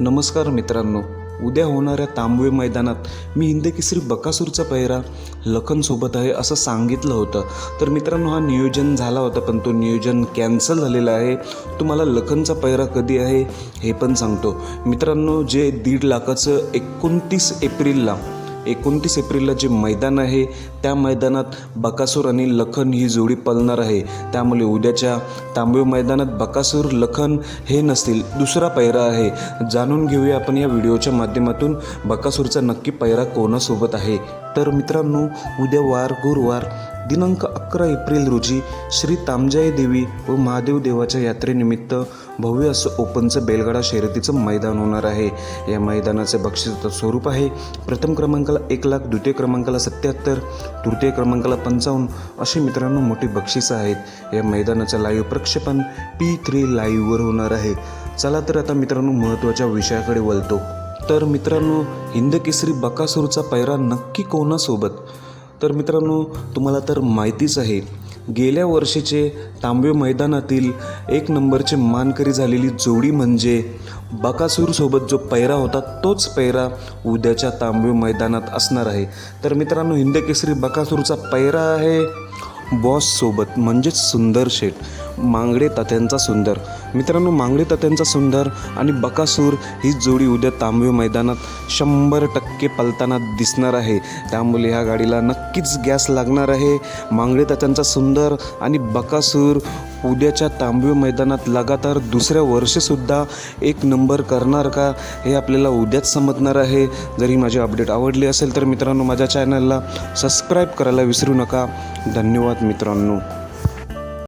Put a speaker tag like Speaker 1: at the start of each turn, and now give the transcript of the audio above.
Speaker 1: नमस्कार मित्रांनो. उद्या होणाऱ्या तांबवे मैदानात मी हिंदकेसरी बकासूरचा पहिरा लखनसोबत आहे असं सांगितलं होतं. तर मित्रांनो हा नियोजन झाला होता पण तो नियोजन कॅन्सल झालेला आहे. तुम्हाला लखनचा पहिरा कधी आहे हे पण सांगतो. मित्रांनो जे दीड लाखाचं एकोणतीस एप्रिलला एकोणतीस एप्रिलला जे मैदान आहे त्या मैदानात बकासूर आणि लखन ही जोडी पळणार आहे. त्यामुळे उद्याच्या तांबवे मैदानात बकासूर लखन हे नसतील दुसरा पैरा आहे. जाणून घेऊया आपण या व्हिडिओच्या माध्यमातून बकासूरचा नक्की पैरा कोणासोबत आहे. तर मित्रांनो उद्या वार गुरुवार दिनांक अकरा एप्रिल रोजी श्री तामजाई देवी व महादेव देवाच्या यात्रेनिमित्त भव्य असं ओपनचं बेलगडा शर्यतीचं मैदान होणार आहे. या मैदानाचे बक्षिसाचं स्वरूप आहे. प्रथम क्रमांकाला एक लाख द्वितीय क्रमांकाला सत्याहत्तर तृतीय क्रमांकाला पंचावन्न असे मित्रांनो मोठी बक्षिसं आहेत. या मैदानाचं लाईव्ह प्रक्षेपण पी थ्री लाईव्हवर होणार आहे. चला तर आता मित्रांनो महत्त्वाच्या विषयाकडे वळतो. तर मित्रांनो हिंदकेसरी बकासूरचा पैरा नक्की कोणासोबत? तर मित्रांनो तुम्हाला तर माहितीच आहे गेल्या वर्षीचे तांबे मैदानातील एक नंबरचे मानकरी झालेली जोडी म्हणजे बकासूरसोबत जो पैरा होता तोच पैरा उद्याच्या तांबे मैदानात असणार आहे. तर मित्रांनो हिंदकेसरी बकासूरचा पैरा आहे बॉससोबत म्हणजेच सुंदर शेठ मांगडे तात्यांचा सुंदर. मित्रांनो मांगडे तात्यांचा सुंदर आणि बकासूर ही जोडी उद्या तांबवे मैदानात शंभर टक्के पलताना दिसणार आहे. त्यामुळे ह्या गाडीला नक्कीच गॅस लागणार आहे. मांगडे तात्यांचा सुंदर आणि बकासूर उद्याच्या तांबवे मैदानात लगातार दुसऱ्या वर्षीसुद्धा एक नंबर करणार का हे आपल्याला उद्याच समजणार आहे. जरी माझी अपडेट आवडली असेल तर मित्रांनो माझ्या चॅनलला सबस्क्राईब करायला विसरू नका. धन्यवाद मित्रांनो.